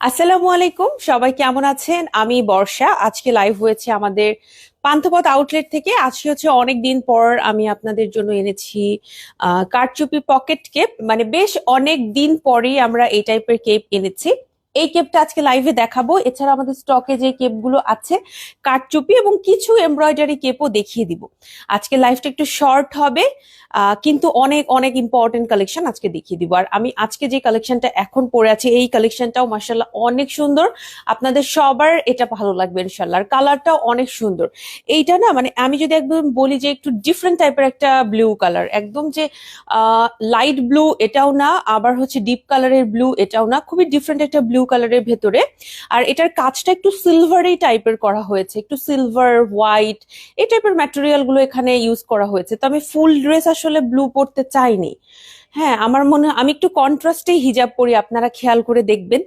আসসালামু আলাইকুম, সবাই কেমন আছেন? আমি বর্ষা, আজকে লাইভ হয়েছে আমাদের পান্থপথ আউটলেট থেকে। আজকে হচ্ছে অনেক দিন পর আমি আপনাদের জন্য এনেছি কারচুপি পকেট কেপ মানে বেশ অনেক দিন পরেই আমরা এই টাইপের কেপ এনেছি। এই কেপটা আজকে লাইভে দেখাবো। এছাড়া আমাদের স্টকে যে কেপগুলো আছে কারচুপি এবং কিছু এমব্রয়ডারি কেপও দেখিয়ে দিব। আজকে লাইভটা একটু শর্ট হবে কিন্তু অনেক অনেক ইম্পর্টেন্ট কালেকশন আজকে দেখিয়ে দিব। আর আমি আজকে যে কালেকশনটা এখন পরে আছি, এই কালেকশনটাও মার্শাল্লাহ অনেক সুন্দর। আপনাদের সবার এটা ভালো লাগবে ইনশাল্লাহ আর কালারটাও অনেক সুন্দর। এইটা না মানে আমি যদি একদম বলি যে একটু ডিফারেন্ট টাইপের একটা ব্লু কালার একদম যে লাইট ব্লু এটাও না, আবার হচ্ছে ডিপ কালারের ব্লু এটাও না, খুবই ডিফারেন্ট একটা ব্লু কালারের ভেতরে। আর এটার কাজটা একটু সিলভারি টাইপের করা হয়েছে। একটু সিলভার হোয়াইট এই টাইপের ম্যাটেরিয়ালগুলো এখানে ইউজ করা হয়েছে। তো আমি ফুল ড্রেস আসলে ব্লু পরতে চাইনি। হ্যাঁ আমার মনে, আমি একটু কন্ট্রাস্টেই হিজাব পরি, আপনারা খেয়াল করে দেখবেন।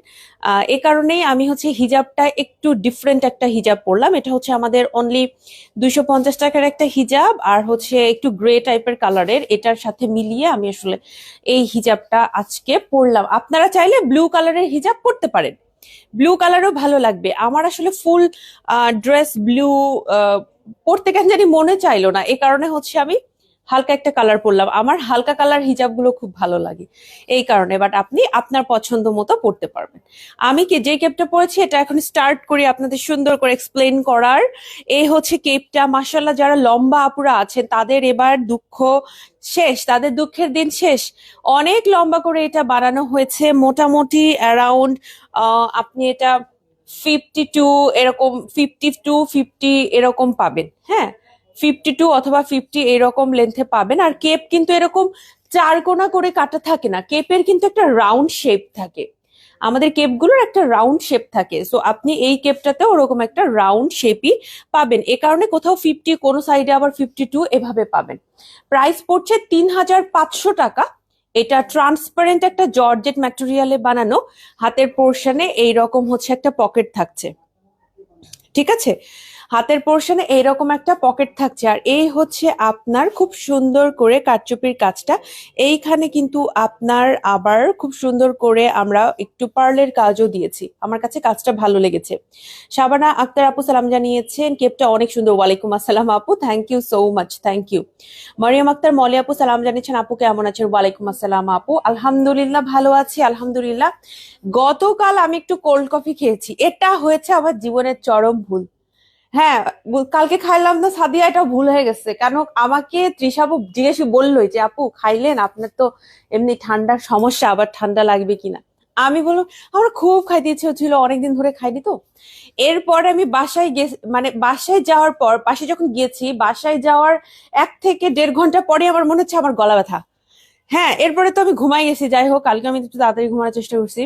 এ কারণেই আমি হচ্ছে হিজাবটা একটু ডিফারেন্ট একটা হিজাব পরলাম। এটা হচ্ছে আমাদের অনলি দুইশো পঞ্চাশ টাকার একটা হিজাব আর হচ্ছে একটু গ্রে টাইপের কালারের এটার সাথে মিলিয়ে আমি আসলে এই হিজাবটা আজকে পরলাম। আপনারা চাইলে ব্লু কালারের হিজাব পরতে পারেন। ব্লু কালারও ভালো লাগবে। আমার আসলে ফুল ড্রেস ব্লু পরতে কেন জানি মনে চাইলো না। এই কারণে হচ্ছে আমি হালকা একটা কালার পরলাম। আমার হালকা কালার হিজাবগুলো খুব ভালো লাগে। এই কারণে বাট আপনি আপনার পছন্দ মতো পড়তে পারবেন। আমি কি যে কেপটা পরেছি, এটা এখন স্টার্ট করি আপনাদের সুন্দর করে এক্সপ্লেন করার। এই হচ্ছে কেপটা মাসাল্লাহ যারা লম্বা আপুরা আছেন, তাদের এবার দুঃখ শেষ, তাদের দুঃখের দিন শেষ। অনেক লম্বা করে এটা বানানো হয়েছে, মোটামুটি অ্যারাউন্ড আপনি এটা ফিফটি টু এরকম ফিফটি টু ফিফটি এরকম পাবেন। হ্যাঁ? ফিফটি টু অথবা ফিফটি এরকম লেন্থে পাবেন। আর কেপ কিন্তু এরকম চার কোনা করে কাটা থাকে না। কেপের কিন্তু একটা রাউন্ড শেপ থাকে। আমাদের কেপগুলোর একটা রাউন্ড শেপ থাকে। সো আপনি এই কেপটাতেও ওরকম একটা রাউন্ড শেপই পাবেন। এ কারণে কোথাও ফিফটি কোনো সাইডে আবার ফিফটি টু এভাবে পাবেন। প্রাইস পড়ছে তিন হাজার পাঁচশো টাকা। এটা ট্রান্সপারেন্ট একটা জর্জেট ম্যাটেরিয়ালে বানানো। হাতের পোর্শনে এইরকম হচ্ছে একটা পকেট থাকছে। ঠিক আছে? হাতের পোর্শনে এইরকম একটা পকেট থাকছে। আর এই হচ্ছে আপনার খুব সুন্দর করে কারচুপির কাজটা। এইখানে কিন্তু আপনার আবার খুব সুন্দর করে আমরা একটু পার্লের কাজও দিয়েছি। আমার কাছে কাজটা ভালো লেগেছে। শাবানা আক্তার আপু সালাম জানিয়েছেন, কেপটা অনেক সুন্দর। ওয়ালাইকুম আসসালাম আপু। Thank you so much thank you Mariyam Akter, Moli আপু সালাম জানিয়েছেন, আপু কেমন আছেন? ওয়ালাইকুম আসসালাম আপু। আলহামদুলিল্লাহ ভালো আছি, আলহামদুলিল্লাহ। গতকাল আমি একটু কোল্ড কফি খেয়েছি। এটা হয়েছে আমার জীবনের চরম ভুল। হ্যাঁ কালকে খাইলাম না, সাদিয়া এটা ভুল হয়ে গেছে। কেন আমাকে তৃষাবু জিজ্ঞেস বললোই যে, আপু, খাইলেন? আপনার তো এমনি ঠান্ডার সমস্যা, আবার ঠান্ডা লাগবে কিনা? আমি বললাম, আমার খুব খাইতে ইচ্ছে হচ্ছিল, অনেকদিন ধরে খাইনি তো। এরপরে আমি বাসায় গে মানে বাসায় যাওয়ার পর পাশে যখন গিয়েছি, বাসায় যাওয়ার এক থেকে দেড় ঘণ্টা পরে আমার মনে হচ্ছে আমার গলা ব্যথা। হ্যাঁ এরপরে তো আমি ঘুমাই গেছি, যাই হোক, কালকে আমি একটু তাড়াতাড়ি ঘুমানোর চেষ্টা করছি।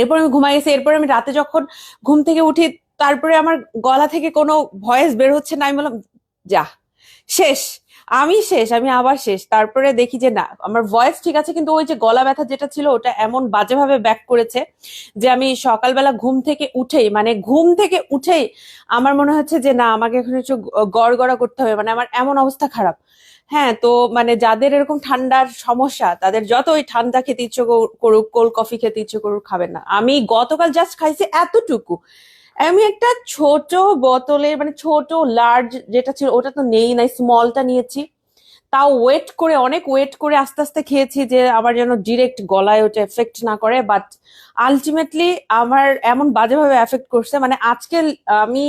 এরপর আমি ঘুমাই গেছি, এরপর আমি রাতে যখন ঘুম থেকে উঠি তারপরে আমার গলা থেকে কোনো ভয়েস বের হচ্ছে না, আমি বললাম, যা, শেষ, আমি শেষ, আমি আবার শেষ। তারপরে দেখি যে না, আমার ভয়েস ঠিক আছে, কিন্তু ওই যে গলা ব্যথা যেটা ছিল, ওটা এমন বাজেভাবে ব্যাক করেছে যে আমি সকালবেলা ঘুম থেকে উঠেই মানে ঘুম থেকে উঠেই আমার মনে হচ্ছে যে না, আমাকে এখন একটু গড়গড়া করতে হবে মানে আমার এমন অবস্থা খারাপ। হ্যাঁ তো মানে যাদের এরকম ঠান্ডার সমস্যা, তাদের যতই ঠান্ডা খেতে ইচ্ছে কর- করুক কোল্ড কফি খেতে ইচ্ছে করুক, খাবেন না। আমি গতকাল জাস্ট খাইছি এতটুকু। আমি একটা ছোট বোতলের মানে ছোট লার্জ যেটা ছিল, ওটা তো নেই, নাই স্মলটা নিয়েছি। তাও ওয়েট করে, অনেক ওয়েট করে আস্তে আস্তে খেয়েছি যে আমার যেন ডিরেক্ট গলায় ওটা এফেক্ট না করে। বাট আলটিমেটলি আমার এমন বাজেভাবে এফেক্ট করছে। মানে আজকে আমি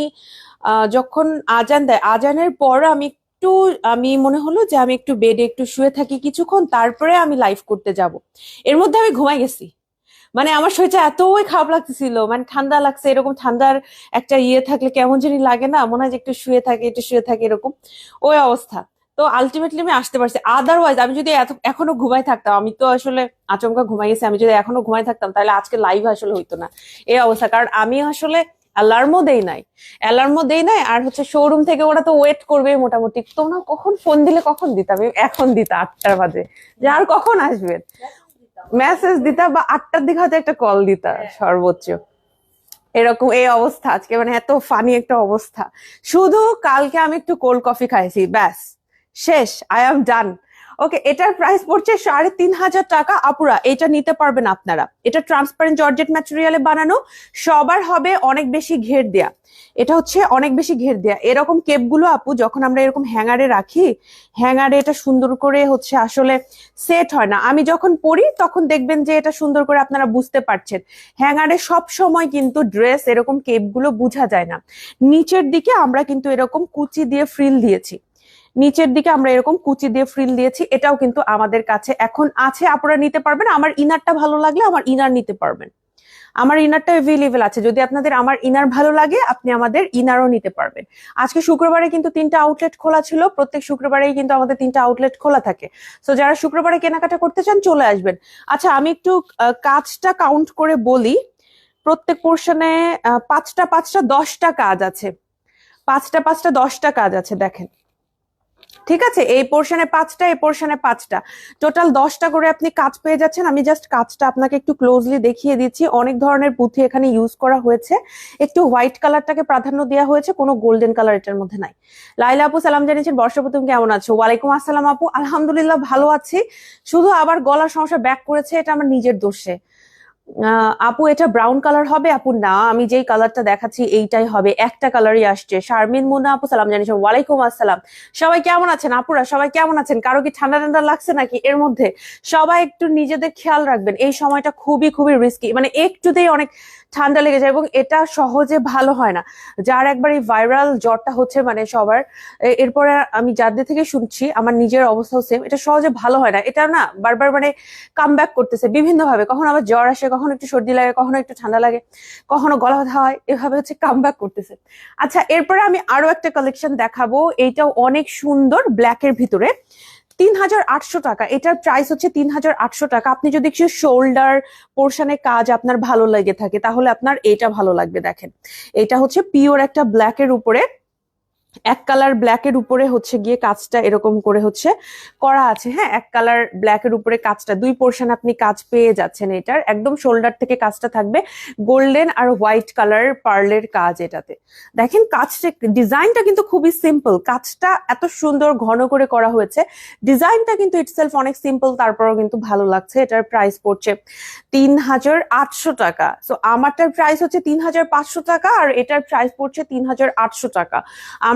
যখন আজান দেয়, আজানের পর আমি একটু, আমি মনে হলো যে আমি একটু বেডে একটু শুয়ে থাকি কিছুক্ষণ, তারপরে আমি লাইভ করতে যাব। এর মধ্যে আমি ঘুমাই গেছি। মানে আমার শরীরটা এতই খারাপ লাগতেছিল। মানে ঠান্ডা লাগছে, এরকম ঠান্ডার একটা ইয়ে থাকলে কেমন জানি লাগে না, মনে হয় যে একটু শুয়ে থাকে, একটু শুয়ে থাকে, এরকম। ওই অবস্থা। তো আলটিমেটলি আমি আসতে পারছি। আদারওয়াইজ আমি যদি এখনও ঘুমাই থাকতাম, আমি তো আসলে আচমকা ঘুমাই গেছি আমি যদি এখনও ঘুমাই থাকতাম, তাহলে আজকে লাইভ আসলে হইতো না। এই অবস্থা। কারণ আমি আসলে অ্যালার্মও দেই নাই। অ্যালার্মও দেই নাই, আর হচ্ছে শোরুম থেকে ওরা তো ওয়েট করবে মোটামুটি। তোমরা কখন ফোন দিলে কখন দিতাম এখন দিতা আটটার বাজে। যে আর কখন আসবেন মেসেজ দিতা বা আটটার দিকে হয়তো একটা কল দিতা সর্বোচ্চ। এরকম এই অবস্থা। আজকে মানে এত ফানি একটা অবস্থা। শুধু কালকে আমি একটু কোল্ড কফি খাইছি ব্যাস। শেষ আই এম ডান ওকে এটার প্রাইস পড়ছে সাড়ে তিন হাজার টাকা। আপুরা, এটা নিতে পারবেন আপনারা। এটা ট্রান্সপারেন্ট জর্জেট ম্যাটেরিয়ালে বানানো। সবার হবে অনেক বেশি ঘের দেয়া। এটা হচ্ছে অনেক বেশি ঘের দেয়া। এরকম কেপগুলো আপু, যখন আমরা এরকম হ্যাঙ্গারে রাখি হ্যাঙ্গারে এটা সুন্দর করে হচ্ছে আসলে সেট হয় না। আমি যখন পড়ি তখন দেখবেন যে এটা সুন্দর করে আপনারা বুঝতে পারছেন। হ্যাঙ্গারে সব সময় কিন্তু ড্রেস এরকম কেপগুলো বোঝা যায় না। নিচের দিকে আমরা কিন্তু এরকম কুচি দিয়ে ফ্রিল দিয়েছি। নিচের দিকে আমরা এরকম কুচি দিয়ে ফ্রিল দিয়েছি, এটাও কিন্তু আমাদের কাছে এখন আছে, আপনারা নিতে পারবেন। আমার ইনারটা ভালো লাগলে আমার ইনার নিতে পারবেন। আমার ইনারটা অ্যাভেলেবেল আছে, যদি আপনাদের আমার ইনার ভালো লাগে, আপনি আমাদের ইনারও নিতে পারবেন। আজকে শুক্রবারে কিন্তু তিনটা আউটলেট খোলা ছিল, প্রত্যেক শুক্রবারেই কিন্তু আমাদের তিনটা আউটলেট খোলা থাকে। তো যারা শুক্রবারে কেনাকাটা করতে চান, চলে আসবেন। আচ্ছা আমি একটু কাজটা কাউন্ট করে বলি। প্রত্যেক পোর্শনে পাঁচটা পাঁচটা, দশটা কাজ আছে। পাঁচটা পাঁচটা, দশটা কাজ আছে, দেখেন। ঠিক আছে? এই পোর্শনে পাঁচটা, এই পোর্শনে পাঁচটা। টোটাল দশটা করে আপনি কাজ পেয়ে যাচ্ছেন। আমি জাস্ট কাজটা আপনাকে একটু ক্লোজলি দেখিয়ে দিচ্ছি। অনেক ধরনের পুঁথি এখানে ইউজ করা হয়েছে। একটু হোয়াইট কালারটাকে প্রাধান্য দেওয়া হয়েছে। কোনো গোল্ডেন কালার এটার মধ্যে নাই। লাইলা আপু, সালাম জানিয়েছেন। বর্ষা তুমি কেমন আছো? ওয়ালাইকুম আসসালাম আপু। আলহামদুলিল্লাহ ভালো আছি। শুধু আবার গলার সমস্যা ব্যাক করেছে। এটা আমার নিজের দোষে। আপু, এটা ব্রাউন কালার হবে? আপু, না, আমি যেই কালারটা দেখাচ্ছি, এইটাই হবে। একটা কালারই আসছে। শারমিন মুন্না আপু, সালাম জানিস ওয়ালাইকুম আসসালাম। সবাই কেমন আছেন? আপুরা, সবাই কেমন আছেন? কারও কি ঠান্ডা ঠান্ডা লাগছে নাকি এর মধ্যে? সবাই একটু নিজেদের খেয়াল রাখবেন। এই সময়টা খুবই খুবই রিস্কি মানে একটুতেই অনেক ঠান্ডা লেগে যায় এবং এটা সহজে ভালো হয় না। যার একবার এই ভাইরাল জ্বরটা হচ্ছে মানে সবার এরপরে আমি যাদের থেকে শুনছি, আমার নিজের অবস্থাও সেম এটা সহজে ভালো হয় না। এটা না বারবার মানে কাম ব্যাক করতেছে বিভিন্ন ভাবে কখনো আবার জ্বর আসে, কখনো একটু সর্দি লাগে, কখনো একটু ঠান্ডা লাগে, কখনো গলা ব্যথা হয়, এভাবে হচ্ছে কাম ব্যাক করতেছে। আচ্ছা এরপরে আমি আরও একটা কালেকশন দেখাবো। এইটাও অনেক সুন্দর ব্ল্যাকের ভিতরে। তিন হাজার আটশো টাকা। এটার প্রাইস হচ্ছে তিন হাজার আটশো টাকা। আপনি যদি কিছু শোল্ডার পোর্শনে কাজ আপনার ভালো লেগে থাকে, তাহলে আপনার এটা ভালো লাগবে, দেখেন। এটা হচ্ছে পিওর একটা ব্ল্যাকের উপরে এক কালার ব্ল্যাকের উপরে হচ্ছে গিয়ে কাজটা এরকম করে হচ্ছে করা আছে। হ্যাঁ এক কালার ব্ল্যাকের উপরে কাজটা, দুই পোর্শন আপনি কাজ পেয়ে যাচ্ছেন এটার। একদম শোল্ডার থেকে কাজটা থাকবে গোল্ডেন আর হোয়াইট কালার পার্লের কাজ এটাতে। দেখেন কাজটা ডিজাইনটা কিন্তু খুবই সিম্পল কাজটা এত সুন্দর ঘন করে করা হয়েছে। ডিজাইনটা কিন্তু ইটসেলফ অনেক সিম্পল তারপরেও কিন্তু ভালো লাগছে। এটার প্রাইস পড়ছে তিন হাজার আটশো টাকা। সো আমারটার প্রাইস হচ্ছে তিন হাজার পাঁচশো টাকা আর এটার প্রাইস পড়ছে তিন হাজার আটশো টাকা।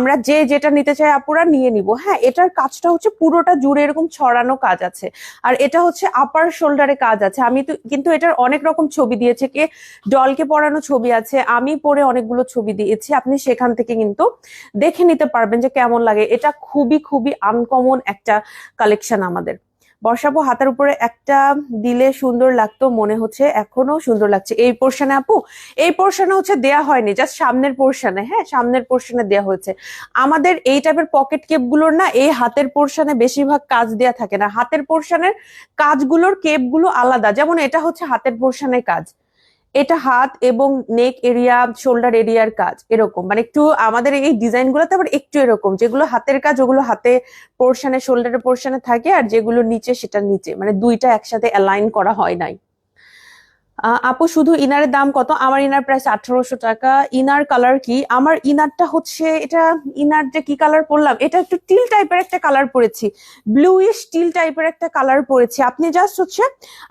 আমরা যে যেটা নিতে চাই আপুরা নিয়ে নিব। হ্যাঁ এটার কাজটা হচ্ছে পুরোটা জুড়ে এরকম ছড়ানো কাজ আছে। আর এটা হচ্ছে আপার শোল্ডারে কাজ আছে। আমি তো, কিন্তু এটার অনেক রকম ছবি দিয়েছে কে ডলকে পরানো ছবি আছে, আমি পরে অনেকগুলো ছবি দিয়েছি। আপনি সেখান থেকে কিন্তু দেখে নিতে পারবেন যে কেমন লাগে। এটা খুবই খুবই আনকমন একটা কালেকশন আমাদের। বর্ষাপু হাতার উপরে একটা দিলে সুন্দর লাগতো, মনে হচ্ছে এখনও সুন্দর লাগছে। এই পোর্শনে আপু, এই পোর্শনে হচ্ছে দেয়া হয়নি জাস্ট সামনের পোর্শনে হ্যাঁ সামনের পোর্শনে দেয়া হয়েছে। আমাদের এই টাইপের পকেট কেপগুলোর না, এই হাতের পোর্শনে বেশিরভাগ কাজ দেয়া থাকে না। হাতের পোর্শনের কাজগুলোর কেপগুলো আলাদা, যেমন এটা হচ্ছে হাতের পোর্শনের কাজ। এটা হাত এবং নেক এরিয়া, শোল্ডার এরিয়ার কাজ, এরকম। মানে একটু আমাদের এই ডিজাইন গুলোতে আবার একটু এরকম, যেগুলো হাতের কাজ, ওগুলো হাতে পোর্শনে শোল্ডারের পোর্শনে থাকে, আর যেগুলো নিচে, সেটা নিচে। মানে দুইটা একসাথে অ্যালাইন করা হয় নাই। আপু, শুধু ইনারের দাম কত? আমার ইনার প্রাইস আঠারোশো টাকা। ইনার কালার কি? আমার ইনারটা হচ্ছে, এটা ইনার যে কি কালার পরলাম, এটা একটু টিল টাইপের একটা কালার পরেছি। ব্লুইশ টিল টাইপের একটা কালার পরেছি। আপনি জাস্ট হচ্ছে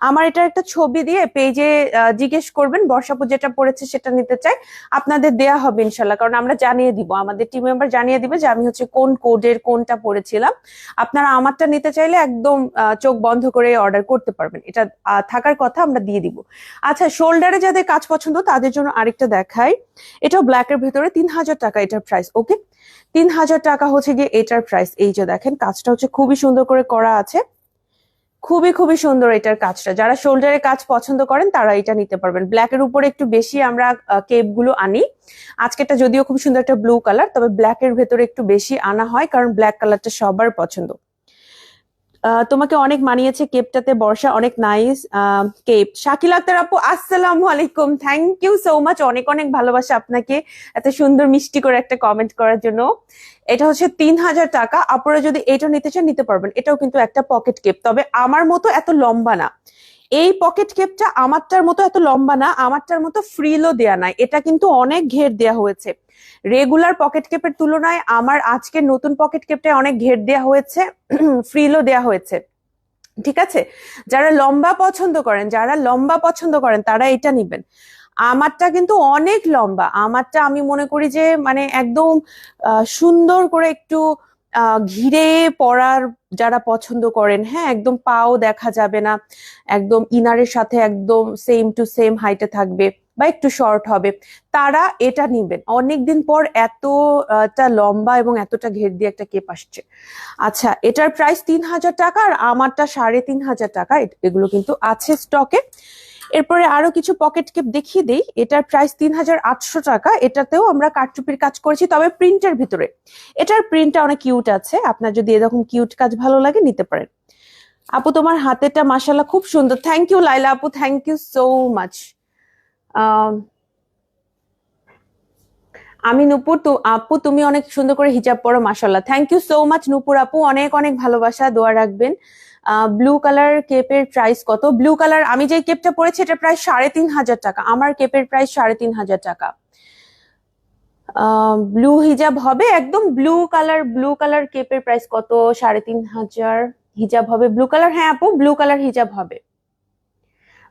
আমার এটা একটা ছবি দিয়ে পেজে জিজ্ঞেস করবেন, বর্ষাপু যেটা পড়েছে সেটা নিতে চাই। আপনাদের দেয়া হবে ইনশাল্লাহ, কারণ আমরা জানিয়ে দিব। আমাদের টিম মেম্বার জানিয়ে দিবে যে আমি হচ্ছে কোন কোডের কোনটা পড়েছিলাম আপনারা আমারটা নিতে চাইলে একদম চোখ বন্ধ করে অর্ডার করতে পারবেন। এটা থাকার কথা আমরা দিয়ে দিব। আচ্ছা শোল্ডারে যাদের কাজ পছন্দ, তাদের জন্য আরেকটা দেখাই। এটাও ব্ল্যাকের ভেতরে, তিন হাজার টাকা এটার প্রাইস ওকে তিন হাজার টাকা হচ্ছে গিয়ে এটার প্রাইস এই যে দেখেন, কাজটা হচ্ছে খুবই সুন্দর করে করা আছে। খুবই খুবই সুন্দর এটার কাজটা। যারা শোল্ডারে কাজ পছন্দ করেন, তারা এটা নিতে পারবেন। ব্ল্যাকের উপরে একটু বেশি আমরা কেপগুলো আনি। আজকেটা যদিও খুব সুন্দর একটা ব্লু কালার তবে ব্ল্যাকের ভেতরে একটু বেশি আনা হয়, কারণ ব্ল্যাক কালারটা সবার পছন্দ। তোমাকে অনেক মানিয়েছে কেপটাতে, বর্ষা অনেক নাইস কেপ। শাকিল আক্তার আপু, আসসালামু আলাইকুম। থ্যাংক ইউ সো মাচ অনেক অনেক ভালোবাসা আপনাকে এত সুন্দর মিষ্টি করে একটা কমেন্ট করার জন্য। এটা হচ্ছে তিন হাজার টাকা। আপনারা যদি এটা নিতে চান, নিতে পারবেন। এটাও কিন্তু একটা পকেট কেপ তবে আমার মতো এত লম্বা না। এই পকেট কেপটা আমারটার মতো এত লম্বা না, আমারটার মতো ফ্রিলও দেয়া নাই। এটা কিন্তু অনেক ঘের দেয়া হয়েছে। রেগুলার পকেট কেপের তুলনায় আমার আজকের নতুন পকেট কেপটায় অনেক ঘের দেয়া হয়েছে ফ্রিলও দেয়া হয়েছে। ঠিক আছে? যারা লম্বা পছন্দ করেন, যারা লম্বা পছন্দ করেন, তারা এটা নিবেন। আমারটা কিন্তু অনেক লম্বা। আমারটা আমি মনে করি যে মানে একদম সুন্দর করে একটু ঘিরে পরার যারা পছন্দ করেন হ্যাঁ একদম পাও দেখা যাবে না, একদম ইনারের সাথে একদম সেম টু সেম হাইটে থাকবে বা একটু শর্ট হবে, তারা এটা নিবেন। অনেকদিন পর এতটা লম্বা এবং এতটা ঘের দিয়ে একটা কেপ আসছে। আচ্ছা এটার প্রাইস তিন হাজার টাকা আর আমারটা সাড়ে তিন হাজার টাকা এগুলো কিন্তু আছে স্টকে এরপরে আরও কিছু পকেট কেপ দেখিয়ে দিই। এটার প্রাইস তিন হাজার আটশো টাকা। এটাতেও আমরা কারচুপির কাজ করেছি, তবে প্রিন্টের ভিতরে। এটার প্রিন্টটা অনেক কিউট আছে। আপনার যদি এরকম কিউট কাজ ভালো লাগে, নিতে পারেন। আপু, তোমার হাতেরটা মাসাল্লাহ খুব সুন্দর। থ্যাংক ইউ লাইলা আপু। থ্যাংক ইউ সো মাচ আমি নূপুর, তো, আপু, তুমি অনেক সুন্দর করে হিজাব পরো মাসাল্লাহ thank you so much Nupur আপু। অনেক অনেক ভালোবাসা। দোয়া রাখবেন। ব্লু কালার কেপের প্রাইস কত? ব্লু কালার আমি যে কেপটা পরেছি, এটা প্রায় সাড়ে তিন হাজার টাকা। আমার কেপের প্রাইস সাড়ে তিন হাজার টাকা। ব্লু হিজাব হবে? একদম ব্লু কালার ব্লু কালার কেপের প্রাইস কত? সাড়ে তিন হাজার হিজাব হবে। ব্লু কালার হ্যাঁ আপু ব্লু কালার হিজাব হবে।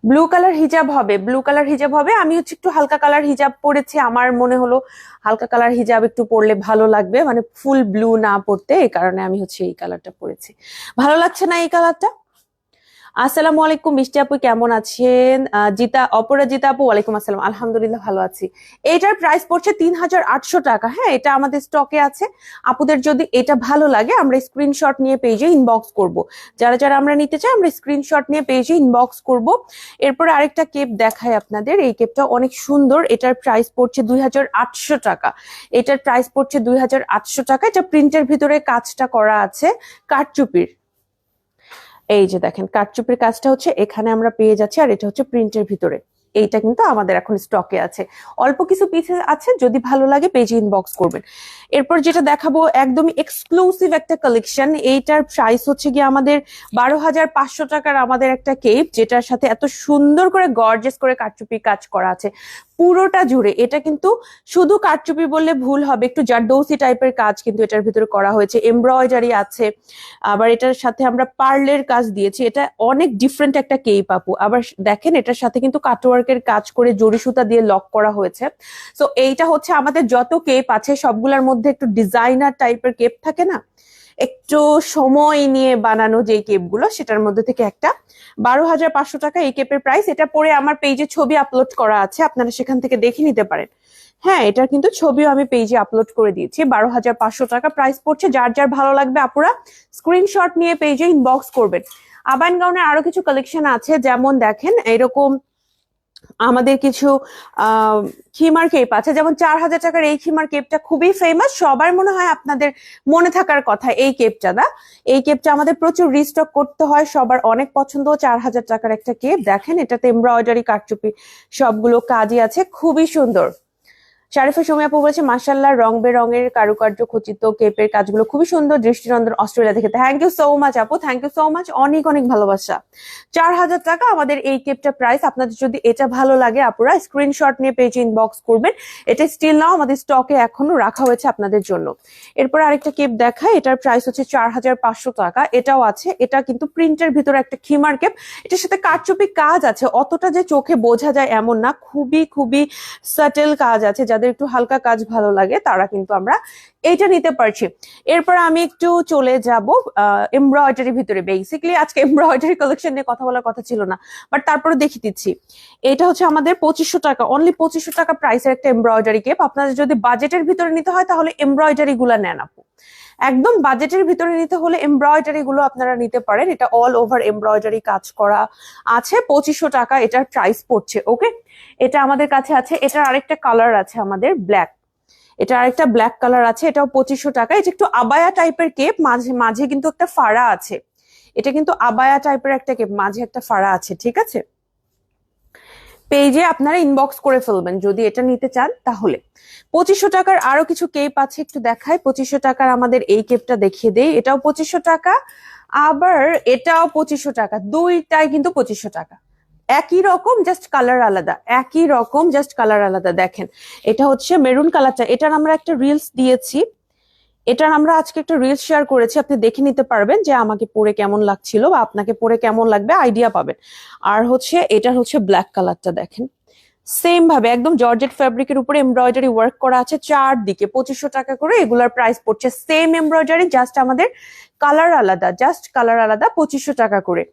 ব্লু কালার হিজাব হবে। ব্লু কালার হিজাব হবে। আমি হচ্ছে একটু হালকা কালার হিজাব পরেছি। আমার মনে হলো হালকা কালার হিজাব একটু পরলে ভালো লাগবে। মানে ফুল ব্লু না পড়তে এই কারণে আমি হচ্ছে এই কালারটা পরেছি। ভালো লাগছে না এই কালারটা আসসালামু আলাইকুম মিষ্টি আপু, কেমন আছেন? জিতা, অপরাজিতা আপু, ওয়ালাইকুম আসসালাম। আলহামদুলিল্লাহ ভালো আছি। এটার প্রাইস পড়ছে তিন হাজার আটশো টাকা। হ্যাঁ এটা আমাদের স্টকে আছে। আপুদের যদি এটা ভালো লাগে, আমরা স্ক্রিনশট নিয়ে পেজে ইনবক্স করব। যারা যারা আমরা নিতে চাই, আমরা স্ক্রিনশট নিয়ে পেজে ইনবক্স করব। এরপরে আরেকটা কেপ দেখায় আপনাদের। এই কেপটা অনেক সুন্দর। এটার প্রাইস পড়ছে দুই হাজার আটশো টাকা। এটার প্রাইস পড়ছে দুই হাজার আটশো টাকা। এটা প্রিন্টের ভিতরে কাজটা করা আছে। কাঠচুপির। এই যে দেখেন, কাটচুপির কাজটা হচ্ছে এখানে আমরা পেয়ে যাচ্ছি, আর এটা হচ্ছে প্রিন্টের ভিতরে। এইটা কিন্তু আমাদের এখন স্টকে আছে। অল্প কিছু পিসে আছে, যদি ভালো লাগে পেজে ইনবক্স করবেন। এরপর যেটা দেখাবো একদমই এক্সক্লুসিভ একটা কালেকশন এইটার প্রাইস হচ্ছে গিয়ে আমাদের বারো হাজার পাঁচশো টাকার আমাদের একটা কেপ যেটার সাথে এত সুন্দর করে গর্জেস করে কাঠচুপি কাজ করা আছে। পুরোটা জুড়ে। এটা কিন্তু শুধু কাঠচুপি বললে ভুল হবে, একটু জারদৌসি টাইপের কাজ কিন্তু এটার ভিতরে করা হয়েছে। এমব্রয়ডারি আছে। আবার এটার সাথে আমরা পার্লের কাজ দিয়েছি। এটা অনেক ডিফারেন্ট একটা কেপ আপু। আবার দেখেন, এটার সাথে কিন্তু কাটওয়ার্কের কাজ করে জরি সুতা দিয়ে লক করা হয়েছে। সো এইটা হচ্ছে আমাদের যত কেপ আছে, সবগুলোর মধ্যে একটু ডিজাইনার টাইপের কেপ থাকে না? একটু সময় নিয়ে বানানো যে কেপগুলো সেটার মধ্যে থেকে একটা। বারো হাজার পাঁচশো টাকা এই কেপের প্রাইস এটা পরে আমার পেজে ছবি আপলোড করা আছে, আপনারা সেখান থেকে দেখে নিতে পারেন। হ্যাঁ এটার কিন্তু ছবিও আমি পেজে আপলোড করে দিয়েছি। বারো হাজার পাঁচশো টাকা প্রাইস পড়ছে, যার যার ভালো লাগবে আপুরা স্ক্রিনশট নিয়ে পেজে ইনবক্স করবেন। আবান গাউনের আরও কিছু কালেকশন আছে, যেমন দেখেন, এরকম আমাদের কিছু খিমার কেপ আছে। যেমন চার হাজার টাকার এই খিমার কেপটা খুবই ফেমাস সবার মনে হয় আপনাদের মনে থাকার কথা এই কেপটা না। এই কেপটা আমাদের প্রচুর রিস্টক করতে হয়। সবার অনেক পছন্দ চার হাজার টাকার একটা কেপ দেখেন, এটাতে এমব্রয়ডারি কারচুপি সবগুলো কাজই আছে। খুবই সুন্দর। শারিফা সময় আপু বলেছে মাসাল্লাহ রং বেরঙের কারুকার্য, খচিত কেপের কাজগুলো খুবই সুন্দর দৃষ্টিনন্দন অস্ট্রেলিয়া থেকে। থ্যাংক ইউ সো মাচ আপু থ্যাংক ইউ সো মাচ অনেক অনেক ভালোবাসা। চার হাজার টাকা আমাদের এই কেপটা প্রাইস আপনাদের যদি এটা ভালো লাগে আপুরা স্ক্রিনশট নিয়ে পেজে ইনবক্স করবেন। এটা স্টিল নাও আমাদের স্টকে এখনও রাখা হয়েছে আপনাদের জন্য। এরপর আরেকটা কেপ দেখায় এটার প্রাইস হচ্ছে চার হাজার পাঁচশো টাকা, এটাও আছে। এটা কিন্তু প্রিন্টের ভিতরে একটা খিমার কেপ, এটার সাথে কারচুপি কাজ আছে, অতটা যে চোখে বোঝা যায় এমন না, খুবই খুবই সাটেল কাজ আছে যাদের একটু হালকা কাজ ভালো লাগে, তারা কিন্তু আমরা এইটা নিতে পারছি। এরপর আমি একটু চলে যাব এমব্রয়ডারি ভিতরে। বেসিক্যালি আজকে এমব্রয়ডারি কালেকশন নিয়ে কথা বলার কথা ছিল না বাট তারপরে দেখি দিচ্ছি। এটা হচ্ছে আমাদের পঁচিশশো টাকা অনলি পঁচিশশো টাকা প্রাইসের একটা এমব্রয়ডারি কেপ আপনাদের যদি বাজেটের ভিতরে নিতে হয়, তাহলে এমব্রয়ডারি গুলা নেন আপু। একদম বাজেটের ভিতরে নিতে হলে এমব্রয়ডারি গুলো আপনারা নিতে পারেন। এটা অল ওভার এমব্রয়ডারি কাজ করা আছে, পঁচিশশো টাকা এটার প্রাইস পড়ছে ওকে এটা আমাদের কাছে আছে, এটার আরেকটা কালার আছে আমাদের ব্ল্যাক এটা আরেকটা ব্ল্যাক কালার আছে, এটাও পঁচিশশো টাকা। এটা একটু আবায়া টাইপের কেপ মাঝে মাঝে কিন্তু একটা ফাড়া আছে। এটা কিন্তু আবায়া টাইপের একটা কেপ মাঝে একটা ফাড়া আছে, ঠিক আছে? পেজে আপনারা ইনবক্স করে ফেলবেন, যদি এটা নিতে চান তাহলে। পঁচিশশো টাকার আরও কিছু কেপ আছে, একটু দেখায় পঁচিশশো টাকার আমাদের এই কেপটা দেখিয়ে দেই। এটাও পঁচিশশো টাকা, আবার এটাও পঁচিশশো টাকা। দুইটাই কিন্তু পঁচিশশো টাকা। একই রকম জাস্ট কালার আলাদা। একই রকম জাস্ট কালার আলাদা। দেখেন, এটা হচ্ছে মেরুন কালারটা এটার আমরা একটা রিলস দিয়েছি। এটার আমরা আজকে একটা রিল শেয়ার করেছি, আপনি দেখে নিতে পারবেন যে আমাকে পরে কেমন লাগছিল বা আপনাকে পরে কেমন লাগবে আইডিয়া পাবেন। আর হচ্ছে, এটার হচ্ছে ব্ল্যাক কালারটা দেখেন। সেম ভাবে একদম জর্জেট ফ্যাব্রিকের উপরে এমব্রয়ডারি ওয়ার্ক করা আছে চারদিকে, পঁচিশশো টাকা করে এগুলার প্রাইস পড়ছে। সেম এমব্রয়ডারি জাস্ট আমাদের কালার আলাদা জাস্ট কালার আলাদা, পঁচিশশো টাকা করে।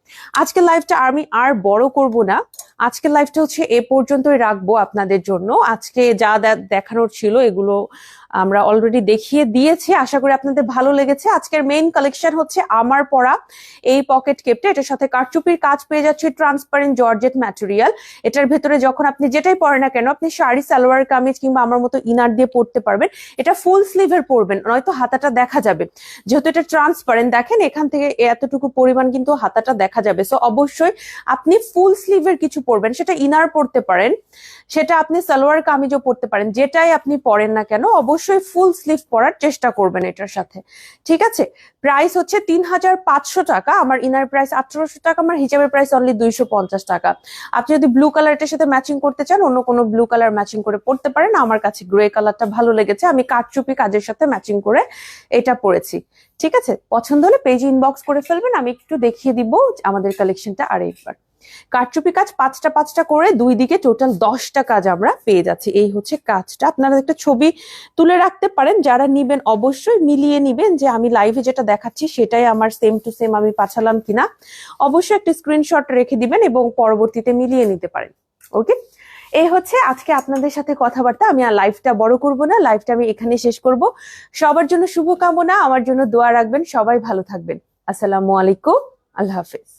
আজকে লাইভটা আমি আর বড় করব না। আজকের লাইভটা হচ্ছে এ পর্যন্তই রাখব আপনাদের জন্য। আজকে যা দেখানোর ছিল এগুলো আমরা অলরেডি দেখিয়ে দিয়েছি। আশা করি আপনাদের ভালো লেগেছে। আজকের মেইন কালেকশন হচ্ছে আমার পরা। এই পকেট কেপটা এটার সাথে কারচুপির কাজ পেয়ে যাচ্ছে ট্রান্সপারেন্ট জর্জেট ম্যাটেরিয়াল এটার ভেতরে যখন আপনি যেটাই পরেন না কেন, আপনি শাড়ি, সালোয়ার, কামিজ কিংবা আমার মতো ইনার দিয়ে পরতে পারবেন। এটা ফুল স্লিভের পরবেন, নয়তো হাতাটা দেখা যাবে। যেহেতু এটা ট্রান্সপারেন্ট দেখেন এখান থেকে এতটুকু পরিমাণ কিন্তু হাতাটা দেখা যাবে। সো অবশ্যই আপনি ফুল স্লিভের কিছু পরবেন, সেটা ইনার পরতে পারেন। সেটা আপনি সালোয়ার কামিজও পরতে পারেন, যেটাই আপনি পরেন না কেন, অবশ্যই ফুল স্লিভ পরার চেষ্টা করবেন এটার সাথে। ঠিক আছে? প্রাইস হচ্ছে তিন হাজার পাঁচশো টাকা, আমার ইনার প্রাইস আঠারোশো টাকা, আমার হিজাবের প্রাইস অনলি দুইশো পঞ্চাশ টাকা। আপনি যদি ব্লু কালারটার সাথে ম্যাচিং করতে চান, অন্য কোনো ব্লু কালার ম্যাচিং করে পড়তে পারেন, আমার কাছে গ্রে কালারটা ভালো লেগেছে, আমি কাঠচুপি কাজের সাথে ম্যাচিং করে এটা পরেছি। ঠিক আছে? পছন্দ হলে পেজ ইনবক্স করে ফেলবেন, আমি একটু দেখিয়ে দিব আমাদের কালেকশনটা আরেকবার। কারচুপি কাজ পাঁচটা পাঁচটা করে দুই দিকে টোটাল দশটা কাজ আমরা পেয়ে যাচ্ছি। এই হচ্ছে কাজটা। আপনারা একটা ছবি তুলে রাখতে পারেন। যারা নিবেন অবশ্যই মিলিয়ে নিবেন যে আমি লাইভে যেটা দেখাচ্ছি সেটাই আমার সেম টু সেম আমি পাঠালাম কিনা। অবশ্যই একটা স্ক্রিনশট রেখে দিবেন এবং পরবর্তীতে মিলিয়ে নিতে পারেন। ওকে এই হচ্ছে আজকে আপনাদের সাথে কথাবার্তা। আমি আর লাইভটা বড় করব না। লাইভটা আমি এখানে শেষ করব। সবার জন্য শুভকামনা। আমার জন্য দোয়া রাখবেন। সবাই ভালো থাকবেন। আসসালামু আলাইকুম। আল্লাহ হাফেজ।